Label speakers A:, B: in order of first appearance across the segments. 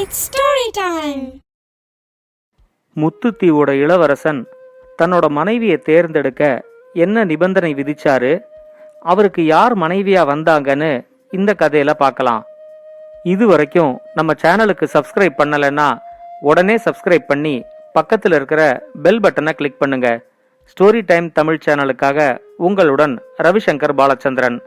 A: It's story time.
B: முத்துத்தீவோட இளவரசன் தன்னோட மனைவியை தேர்ந்தெடுக்க என்ன நிபந்தனை விதிச்சாரு? அவருக்கு யார் மனைவியா வந்தாங்கன்னு இந்த கதையில பார்க்கலாம். இது வரைக்கும் நம்ம சேனலுக்கு சப்ஸ்கிரைப் பண்ணலைன்னா உடனே சப்ஸ்கிரைப் பண்ணி பக்கத்தில் இருக்கிற பெல் பட்டனை கிளிக் பண்ணுங்க. ஸ்டோரி டைம் தமிழ் சேனலுக்காக உங்களுடன் ரவிசங்கர் பாலச்சந்திரன்.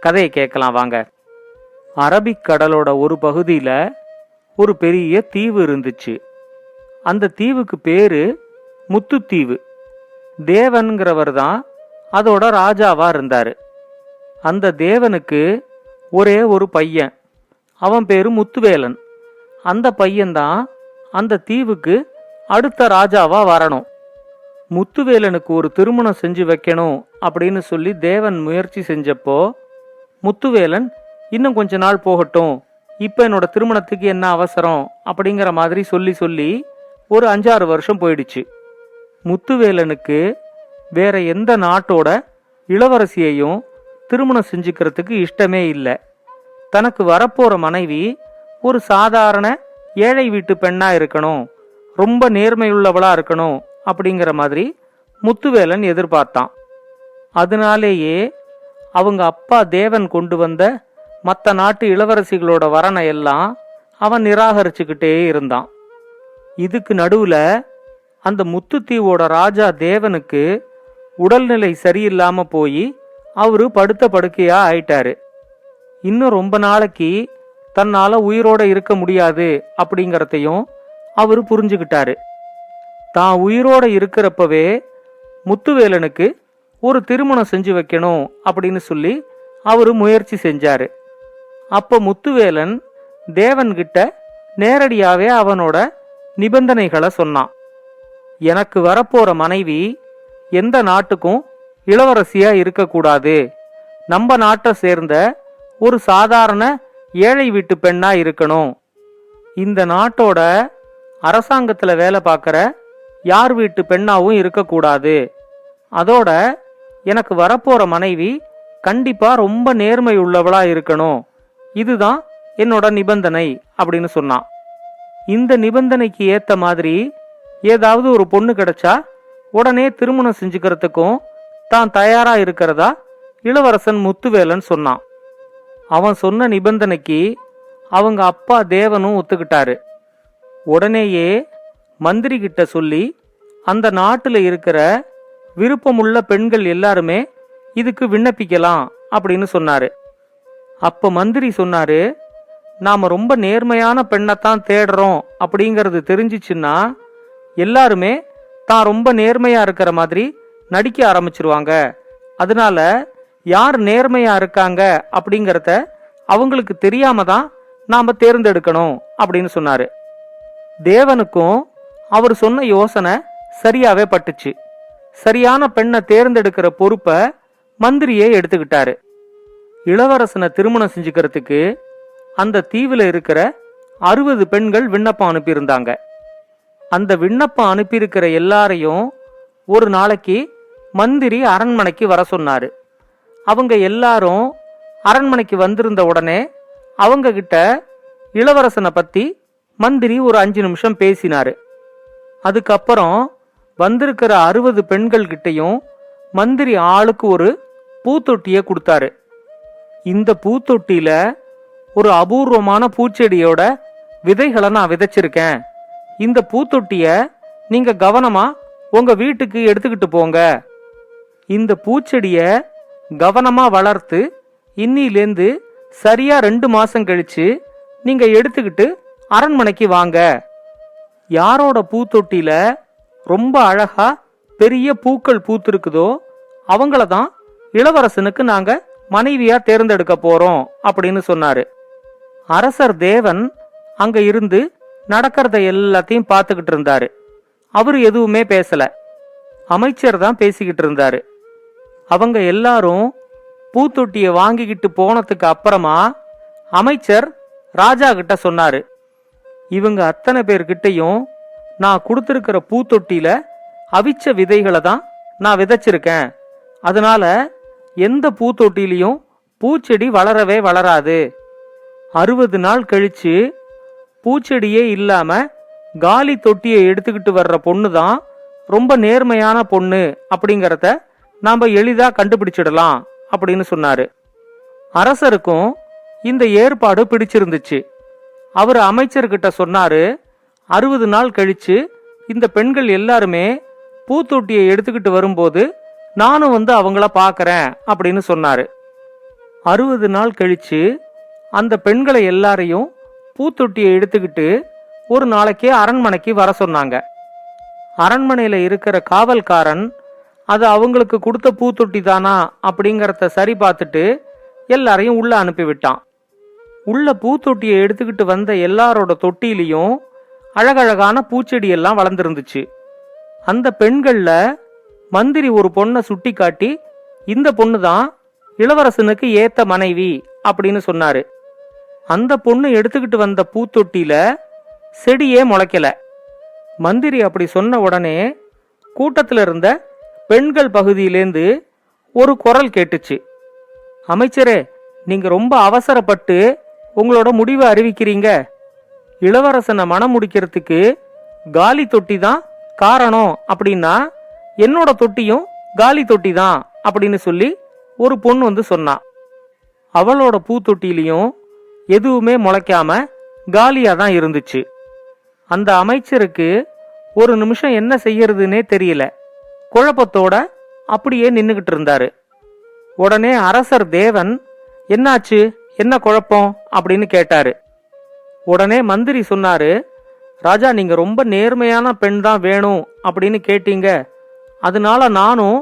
B: கதையை கேட்கலாம் வாங்க. அரபிக் கடலோட ஒரு பகுதியில் ஒரு பெரிய தீவு இருந்துச்சு. அந்த தீவுக்கு பேரு முத்துத்தீவு தேவன்கிறவர் தான் அதோட ராஜாவா இருந்தாரு. அந்த தேவனுக்கு ஒரே ஒரு பையன். அவன் பேரு முத்துவேலன். அந்த பையன்தான் அந்த தீவுக்கு அடுத்த ராஜாவா வரணும். முத்துவேலனுக்கு ஒரு திருமணம் செஞ்சு வைக்கணும் அப்படின்னு சொல்லி தேவன் முயற்சி செஞ்சப்போ முத்துவேலன் இன்னும் கொஞ்ச நாள் போகட்டும் இப்போ என்னோட திருமணத்துக்கு என்ன அவசரம் அப்படிங்கிற மாதிரி சொல்லி சொல்லி ஒரு அஞ்சாறு வருஷம் போயிடுச்சு. முத்துவேலனுக்கு வேற எந்த நாட்டோட இளவரசியையும் திருமணம் செஞ்சுக்கிறதுக்கு இஷ்டமே இல்லை. தனக்கு வரப்போற மனைவி ஒரு சாதாரண ஏழை வீட்டு பெண்ணா இருக்கணும் ரொம்ப நேர்மையுள்ளவளா இருக்கணும் அப்படிங்கிற மாதிரி முத்துவேலன் எதிர்பார்த்தான். அதனாலேயே அவங்க அப்பா தேவன் கொண்டு வந்த மற்ற நாட்டு இளவரசிகளோட வரனை எல்லாம் அவன் நிராகரிச்சுக்கிட்டே இருந்தான். இதுக்கு நடுவில் அந்த முத்துத்தீவோட ராஜா தேவனுக்கு உடல்நிலை சரியில்லாம போய் அவரு படுத்த படுக்கையா ஆயிட்டாரு. இன்னும் ரொம்ப நாளைக்கு தன்னால உயிரோட இருக்க முடியாது அப்படிங்கறதையும் அவரு புரிஞ்சுக்கிட்டாரு. தான் உயிரோட இருக்கிறப்பவே முத்துவேலனுக்கு ஒரு திருமணம் செஞ்சு வைக்கணும் அப்படின்னு சொல்லி அவரு முயற்சி செஞ்சாரு. அப்போ முத்துவேலன் தேவன்கிட்ட நேரடியாவே அவனோட நிபந்தனைகளை சொன்னான். எனக்கு வரப்போற மனைவி எந்த நாட்டுக்கும் இளவரசியா இருக்கக்கூடாது. நம்ம நாட்டை சேர்ந்த ஒரு சாதாரண ஏழை வீட்டு பெண்ணா இருக்கணும். இந்த நாட்டோட அரசாங்கத்துல வேலை பார்க்குற யார் வீட்டு பெண்ணாவும் இருக்கக்கூடாது. அதோட எனக்கு வரப்போற மனைவி கண்டிப்பா ரொம்ப நேர்மை உள்ளவளா இருக்கணும். இதுதான் என்னோட நிபந்தனை அப்படின்னு சொன்னான். இந்த நிபந்தனைக்கு ஏத்த மாதிரி ஏதாவது ஒரு பொண்ணு கிடைச்சா உடனே திருமணம் செஞ்சுக்கிறதுக்கும் தான் தயாரா இருக்கிறதா இளவரசன் முத்துவேலன் சொன்னான். அவன் சொன்ன நிபந்தனைக்கு அவங்க அப்பா தேவனும் ஒத்துக்கிட்டாரு. உடனேயே மந்திரி கிட்ட சொல்லி அந்த நாட்டில் இருக்கிற விருப்பமுள்ள பெண்கள் எல்லாருமே இதுக்கு விண்ணப்பிக்கலாம் அப்படின்னு சொன்னாரு. அப்ப மந்திரி சொன்னாரு நாம ரொம்ப நேர்மையான பெண்ணைத்தான் தேடுறோம். அப்படிங்கறது தெரிஞ்சிச்சுன்னா எல்லாருமே தான் ரொம்ப நேர்மையா இருக்கிற மாதிரி நடிக்க ஆரம்பிச்சிருவாங்க. அதனால யார் நேர்மையா இருக்காங்க அப்படிங்கறத அவங்களுக்கு தெரியாம தான் நாம தேர்ந்தெடுக்கணும் அப்படின்னு சொன்னாரு. தேவனுக்கும் அவர் சொன்ன யோசனை சரியாவே பட்டுச்சு. சரியான பெண்ணை தேர்ந்தெடுக்கிற பொறுப்பை மந்திரியே எடுத்துக்கிட்டாரு. இளவரசனை திருமணம் செஞ்சுக்கிறதுக்கு அந்த தீவில் இருக்கிற அறுபது பெண்கள் விண்ணப்பம் அனுப்பியிருந்தாங்க. அந்த விண்ணப்பம் அனுப்பியிருக்கிற எல்லாரையும் ஒரு நாளைக்கு மந்திரி அரண்மனைக்கு வர சொன்னார். அவங்க எல்லாரும் அரண்மனைக்கு வந்திருந்த உடனே அவங்க கிட்ட இளவரசனை பற்றி மந்திரி ஒரு அஞ்சு நிமிஷம் பேசினார். அதுக்கப்புறம் வந்திருக்கிற அறுபது பெண்கள் கிட்டையும் மந்திரி ஆளுக்கு ஒரு பூத்தொட்டியை கொடுத்தாரு. இந்த பூத்தொட்டியில ஒரு அபூர்வமான பூச்செடியோட விதைகளை நான் விதைச்சிருக்கேன். இந்த பூத்தொட்டிய நீங்க கவனமா உங்க வீட்டுக்கு எடுத்துக்கிட்டு போங்க. இந்த பூச்செடிய கவனமா வளர்த்து இன்னிலேந்து சரியா ரெண்டு மாசம் கழிச்சு நீங்க எடுத்துக்கிட்டு அரண்மனைக்கு வாங்க. யாரோட பூத்தொட்டியில ரொம்ப அழகா பெரிய பூக்கள் பூத்திருக்குதோ அவங்கள தான் இளவரசனுக்கு நாங்க மனைவியா தேர்ந்தெடுக்க போறோம் அப்படின்னு சொன்னாரு. அரசர் தேவன் அங்க இருந்து நடக்கிறத எல்லாத்தையும் பார்த்துக்கிட்டு இருந்தாரு. அவர் எதுவுமே பேசல. அமைச்சர் தான் பேசிக்கிட்டு இருந்தாரு. அவங்க எல்லாரும் பூத்தொட்டியை வாங்கிக்கிட்டு போனதுக்கு அப்புறமா அமைச்சர் ராஜா கிட்ட சொன்னாரு. இவங்க அத்தனை பேர்கிட்டையும் நான் கொடுத்துருக்கிற பூத்தொட்டியில அவிச்ச விதைகளை தான் நான் விதைச்சிருக்கேன். அதனால எந்த பூத்தொட்டிலையும் பூச்செடி வளரவே வளராது. அறுபது நாள் கழிச்சு பூச்செடியே இல்லாம காலி தொட்டியை எடுத்துக்கிட்டு வர்ற பொண்ணு தான் ரொம்ப நேர்மையான பொண்ணு அப்படிங்கிறத நாம் எளிதாக கண்டுபிடிச்சிடலாம் அப்படின்னு சொன்னாரு. அரசருக்கும் இந்த ஏற்பாடு பிடிச்சிருந்துச்சு. அவர் அமைச்சர்கிட்ட சொன்னாரு அறுபது நாள் கழிச்சு இந்த பெண்கள் எல்லாருமே பூத்தொட்டியை எடுத்துக்கிட்டு வரும்போது நானும் வந்து அவங்கள பார்க்கறேன் அப்படின்னு சொன்னாரு. அறுபது நாள் கழிச்சு அந்த பெண்களை எல்லாரையும் பூத்தொட்டியை எடுத்துக்கிட்டு ஒரு நாளைக்கு அரண்மனைக்கு வர சொன்னாங்க. அரண்மனையில் இருக்கிற காவல்காரன் அது அவங்களுக்கு கொடுத்த பூத்தொட்டி தானா அப்படிங்கிறத சரி பார்த்துட்டு எல்லாரையும் உள்ள அனுப்பிவிட்டான் உள்ள பூத்தொட்டியை எடுத்துக்கிட்டு வந்த எல்லாரோட தொட்டிலையும் அழகழகான பூச்செடியெல்லாம் வளர்ந்துருந்துச்சு. அந்த பெண்களில் மந்திரி ஒரு பொண்ணை சுட்டி காட்டி இந்த பொண்ணு தான் இளவரசனுக்கு ஏத்த மனைவி அப்படின்னு சொன்னாரு. அந்த பொண்ணு எடுத்துக்கிட்டு வந்த பூத்தொட்டியில செடியே முளைக்கல. மந்திரி அப்படி சொன்ன உடனே கூட்டத்தில் இருந்த பெண்கள் பகுதியிலேந்து ஒரு குரல் கேட்டுச்சு. அமைச்சரே நீங்க ரொம்ப அவசரப்பட்டு உங்களோட முடிவை அறிவிக்கிறீங்க. இளவரசனை மனம் முடிக்கிறதுக்கு காலி தொட்டி தான் காரணம் அப்படின்னா என்னோட தொட்டியும் காலி தொட்டி தான் அப்படின்னு சொல்லி ஒரு பொண்ணு வந்து சொன்னா. அவளோட பூத்தொட்டிலையும் எதுவுமே முளைக்காம காலியா தான் இருந்துச்சு. அந்த அமைச்சருக்கு ஒரு நிமிஷம் என்ன செய்யறதுன்னே தெரியல. குழப்பத்தோட அப்படியே நின்னுகிட்டு இருந்தாரு. உடனே அரசர் தேவன் என்னாச்சு? என்ன குழப்பம்? அப்படின்னு கேட்டாரு. உடனே மந்திரி சொன்னாரு ராஜா நீங்க ரொம்ப நேர்மையான பெண் தான் வேணும் அப்படின்னு கேட்டீங்க. அதனால நானும்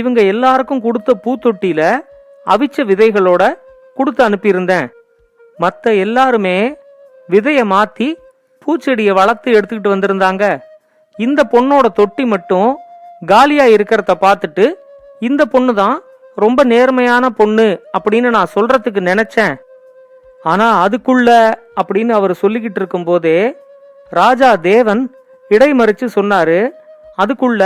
B: இவங்க எல்லாருக்கும் கொடுத்த பூத்தொட்டியில அவிச்ச விதைகளோட கொடுத்து அனுப்பியிருந்தேன். மற்ற எல்லாருமே விதைய மாத்தி பூச்செடியை வளர்த்து எடுத்துக்கிட்டு வந்திருந்தாங்க. இந்த பொண்ணோட தொட்டி மட்டும் காலியா இருக்கிறத பார்த்துட்டு இந்த பொண்ணு தான் ரொம்ப நேர்மையான பொண்ணு அப்படின்னு நான் சொல்றதுக்கு நினைச்சேன். ஆனா அதுக்குள்ள அப்படின்னு அவர் சொல்லிக்கிட்டு இருக்கும்போதே ராஜா தேவன் இடைமறிச்சு சொன்னாரு. அதுக்குள்ள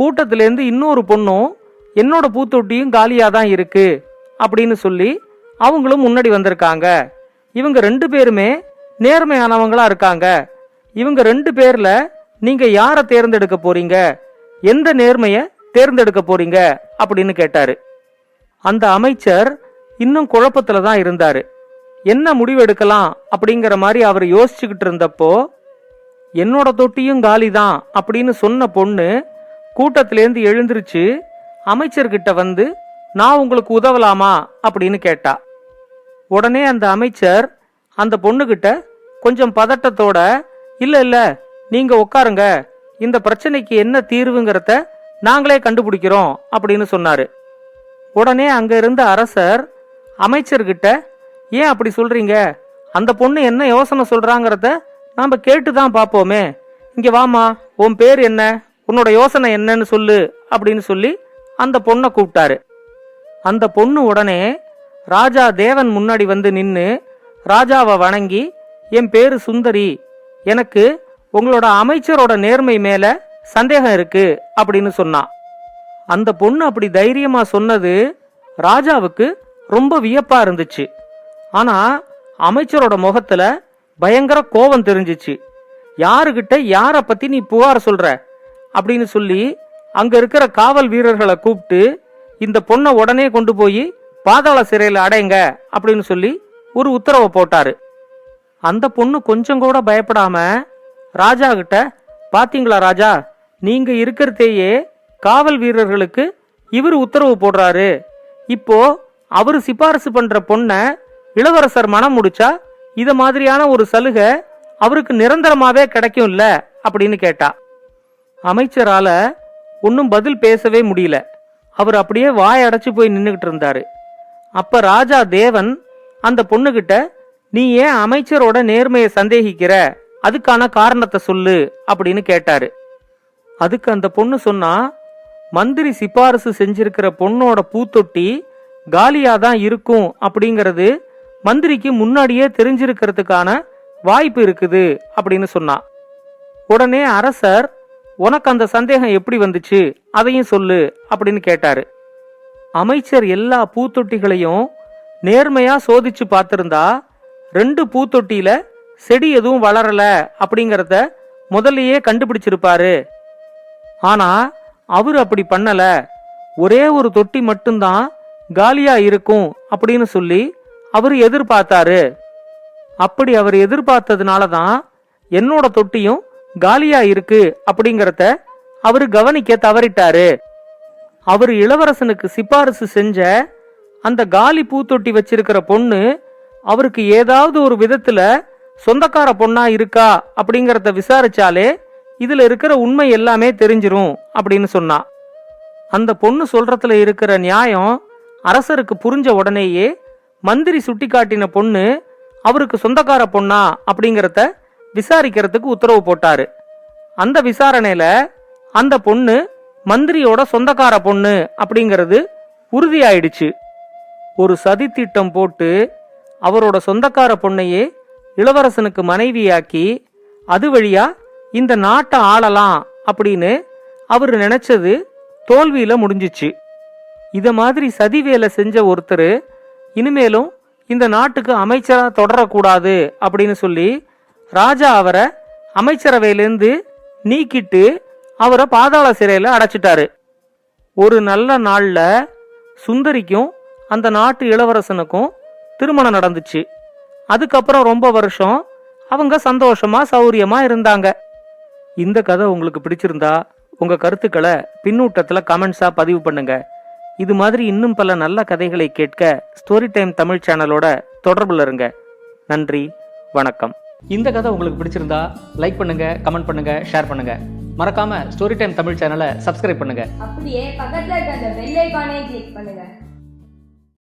B: கூட்டத்திலேருந்து இன்னொரு பொண்ணும் என்னோட பூத்தொட்டியும் காலியாக தான் இருக்கு அப்படின்னு சொல்லி அவங்களும் முன்னாடி வந்திருக்காங்க. இவங்க ரெண்டு பேருமே நேர்மையானவங்களா இருக்காங்க. இவங்க ரெண்டு பேர்ல நீங்க யாரை தேர்ந்தெடுக்க போறீங்க? எந்த நேர்மைய தேர்ந்தெடுக்க போறீங்க? அப்படின்னு கேட்டாரு. அந்த அமைச்சர் இன்னும் குழப்பத்துல தான் இருந்தாரு. என்ன முடிவெடுக்கலாம்? அப்படிங்கிற மாதிரி அவர் யோசிச்சுக்கிட்டு இருந்தப்போ என்னோட தொட்டியும் காலி தான் அப்படின்னு சொன்ன பொண்ணு கூட்டத்திலேருந்து எழுந்திருச்சு அமைச்சர்கிட்ட வந்து நான் உங்களுக்கு உதவலாமா? அப்படின்னு கேட்டா. உடனே அந்த அமைச்சர் அந்த பொண்ணுகிட்ட கொஞ்சம் பதட்டத்தோட இல்ல இல்ல நீங்க உட்காருங்க. இந்த பிரச்சனைக்கு என்ன தீர்வுங்கிறத நாங்களே கண்டுபிடிக்கிறோம் அப்படின்னு சொன்னாரு. உடனே அங்க இருந்த அரசர் அமைச்சர்கிட்ட ஏன் அப்படி சொல்றீங்க? அந்த பொண்ணு என்ன யோசனை சொல்றாங்கிறத நாம கேட்டு தான் பார்ப்போமே. இங்க வாமா உன் பேர் என்ன? உன்னோட யோசனை என்னன்னு சொல்லு அப்படின்னு சொல்லி அந்த பொண்ணை கூப்பிட்டாரு. அந்த பொண்ணு உடனே ராஜா தேவன் முன்னாடி வந்து நின்று ராஜாவை வணங்கி என் பேரு சுந்தரி. எனக்கு உங்களோட அமைச்சரோட நேர்மை மேல சந்தேகம் இருக்கு அப்படின்னு சொன்னான் அந்த பொண்ணு அப்படி தைரியமா சொன்னது ராஜாவுக்கு ரொம்ப வியப்பா இருந்துச்சு. ஆனா அமைச்சரோட முகத்துல பயங்கர கோபம் தெரிஞ்சிச்சு. யாருகிட்ட யார பத்தி நீ புகார் சொல்ற? அப்படின்னு சொல்லி அங்க இருக்கிற காவல் வீரர்களை கூப்பிட்டு இந்த பொண்ணை உடனே கொண்டு போய் பாதாள சிறையில் அடைங்க அப்படின்னு சொல்லி ஒரு உத்தரவை போட்டாரு. அந்த பொண்ணு கொஞ்சம் கூட பயப்படாம ராஜா கிட்ட பாத்தீங்களா ராஜா நீங்க இருக்கிறதையே காவல் வீரர்களுக்கு இவர் உத்தரவு போடுறாரு. இப்போ அவர் சிபாரிசு பண்ற பொண்ணை இளவரசர் மனம் முடிச்சா இத மாதிரியான ஒரு சலுகை அவருக்கு நிரந்தரமாவே கிடைக்கும்ல? அப்படின்னு கேட்டா. அமைச்சரால ஒன்றும் பதில் பேசவே முடியல. அவர் அப்படியே வாய் அடைச்சு போய் நின்றுகிட்டு இருந்தாரு. அப்ப ராஜா தேவன் அந்த பொண்ணுகிட்ட நீ ஏன் அமைச்சரோட நேர்மையை சந்தேகிக்கிற? அதுக்கான காரணத்தை சொல்லு அப்படின்னு கேட்டாரு. அதுக்கு அந்த பொண்ணு சொன்னா மந்திரி சிபாரிசு செஞ்சிருக்கிற பொண்ணோட பூத்தொட்டி காலியா தான் இருக்கும் அப்படிங்கிறது மந்திரிக்கு முன்னாடியே தெரிஞ்சிருக்கிறதுக்கான வாய்ப்பு இருக்குது அப்படின்னு சொன்னா. உடனே அரசர் உனக்கு அந்த சந்தேகம் எப்படி வந்துச்சு? அதையும் சொல்லு அப்படின்னு கேட்டாரு. அமைச்சர் எல்லா பூத்தொட்டிகளையும் நேர்மையா சோதிச்சு பார்த்திருந்தா ரெண்டு பூத்தொட்டியில செடி எதுவும் வளரல அப்படிங்கறத முதல்லயே கண்டுபிடிச்சிருப்பாரு. ஆனா அவர் அப்படி பண்ணல. ஒரே ஒரு தொட்டி மட்டும்தான் காலியா இருக்கும் அப்படின்னு சொல்லி அவர் எதிர்பார்த்தாரு. அப்படி அவர் எதிர்பார்த்ததுனால தான் என்னோட தொட்டியும் காலியா இருக்கு அப்படிங்கறத அவர் கவனிக்க தவறிட்டாரு. அவர் இளவரசனுக்கு சிபாரிசு செஞ்ச அந்த காலி பூத்தொட்டி வச்சிருக்கிற பொண்ணு அவருக்கு ஏதாவது ஒரு விதத்துல சொந்தக்கார பொண்ணா இருக்கா அப்படிங்கறத விசாரிச்சாலே இதுல இருக்கிற உண்மை எல்லாமே தெரிஞ்சிரும் அப்படின்னு சொன்னா. அந்த பொண்ணு சொல்றதுல இருக்கிற நியாயம் அரசருக்கு புரிஞ்ச உடனேயே மந்திரி சுட்டிக்காட்டின பொண்ணு அவருக்கு சொந்தக்கார பொண்ணா அப்படிங்கறத விசாரிக்கிறதுக்கு உத்தரவு போட்டாரு. அந்த விசாரணையில அந்த பொண்ணு மந்திரியோட சொந்தக்கார பொண்ணு அப்படிங்கிறது உறுதியாயிடுச்சு. ஒரு சதி திட்டம் போட்டு அவரோட சொந்தக்கார பொண்ணையே இளவரசனுக்கு மனைவியாக்கி அது வழியா இந்த நாட்டை ஆளலாம் அப்படின்னு அவர் நினைச்சது தோல்வியில முடிஞ்சிச்சு. இத மாதிரி சதி வேலை செஞ்ச ஒருத்தர் இனிமேலும் இந்த நாட்டுக்கு அமைச்சரா தொடரக்கூடாது அப்படின்னு சொல்லி ராஜா அவரை அமைச்சரவையிலேருந்து நீக்கிட்டு அவரை பாதாள சிறையில் அடைச்சிட்டாரு. ஒரு நல்ல நாளில் சுந்தரிக்கும் அந்த நாட்டு இளவரசனுக்கும் திருமணம் நடந்துச்சு. அதுக்கப்புறம் ரொம்ப வருஷம் அவங்க சந்தோஷமா சௌரியமா இருந்தாங்க. இந்த கதை உங்களுக்கு பிடிச்சிருந்தா உங்க கருத்துக்களை பின்னூட்டத்தில் கமெண்ட்ஸா பதிவு பண்ணுங்க. இது மாதிரி இன்னும் பல நல்ல கதைகளை கேட்க ஸ்டோரி டைம் தமிழ் சேனலோட தொடர்பில் இருங்க. நன்றி வணக்கம். இந்த கதை உங்களுக்கு பிடிச்சிருந்தா லைக் பண்ணுங்க கமெண்ட் பண்ணுங்க ஷேர் பண்ணுங்க. மறக்காம ஸ்டோரி டைம் தமிழ் சேனலை சப்ஸ்கிரைப் பண்ணுங்க.
A: அப்படியே பக்கத்துல இருக்க அந்த பெல் ஐகானை கிளிக் பண்ணுங்க.